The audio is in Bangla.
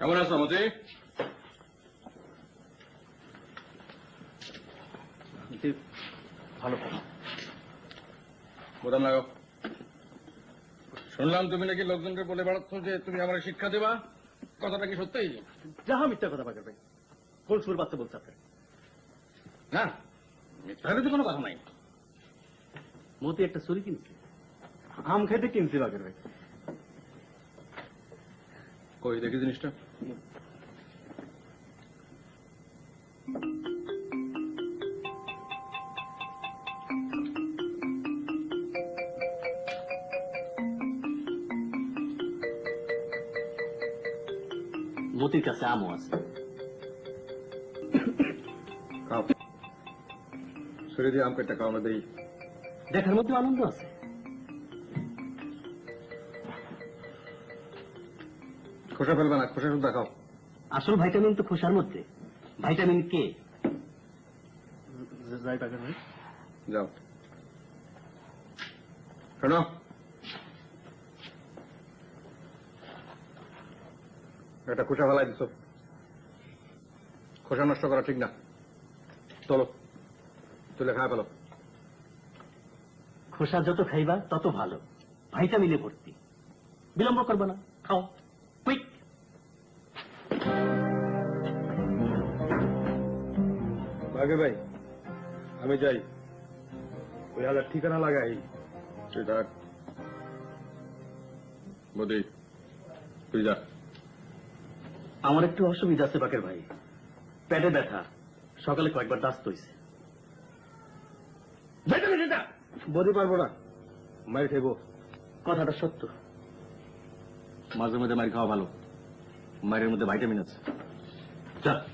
কেমন আছো মতি ভালো বোতাম লাগাও শুনলাম তুমি নাকি লোকজনকে বলে বেড়াচ্ছ যে তুমি আমার শিক্ষা দেবা। কথাটা কি সত্যি যাহা মিথ্যা কথা বাকের ভাই কোন সুর বাচ্চা বলছে আপনার না মিথ্যার তো কোনো কথা নাই। মতি একটা ছুরি কিনছে আম খেতে কিনছে বাকের ভাই। কই দেখি জিনিসটা। মতির কাছে আমও আছে। দিয়ে আম কেটে না দেই। দেখার মধ্যে আনন্দ আছে। খোসা ফেলবে না খোসা শুদ্ধ খাও। আসল ভাইটামিন তো খোসার মধ্যে। ভাইটামিন কে যাই বাকের ভাই। যাও। শোনো। এটা খোসা ফেলাই দিছ। খোসা নষ্ট করা ঠিক না। চলো তুলে খাওয়া পেল। খোসা যত খাইবা তত ভালো। ভাইটামিনে ভর্তি। বিলম্ব করবে না খাও। আগে ভাই আমি যাই। ওই হাজার ঠিকানা লাগাই। তুই থাক। মোদি তুই যা। আমার একটু অসুবিধা আছে বাকের ভাই। পেটে ব্যথা। সকালে কয়েকবার দাস্ত হয়েছে বদি পারব না। মারি খাইবো। কথাটা সত্য। মাঝে মধ্যে মারি খাওয়া ভালো। মায়ের মধ্যে ভাইটামিন আছে। যা।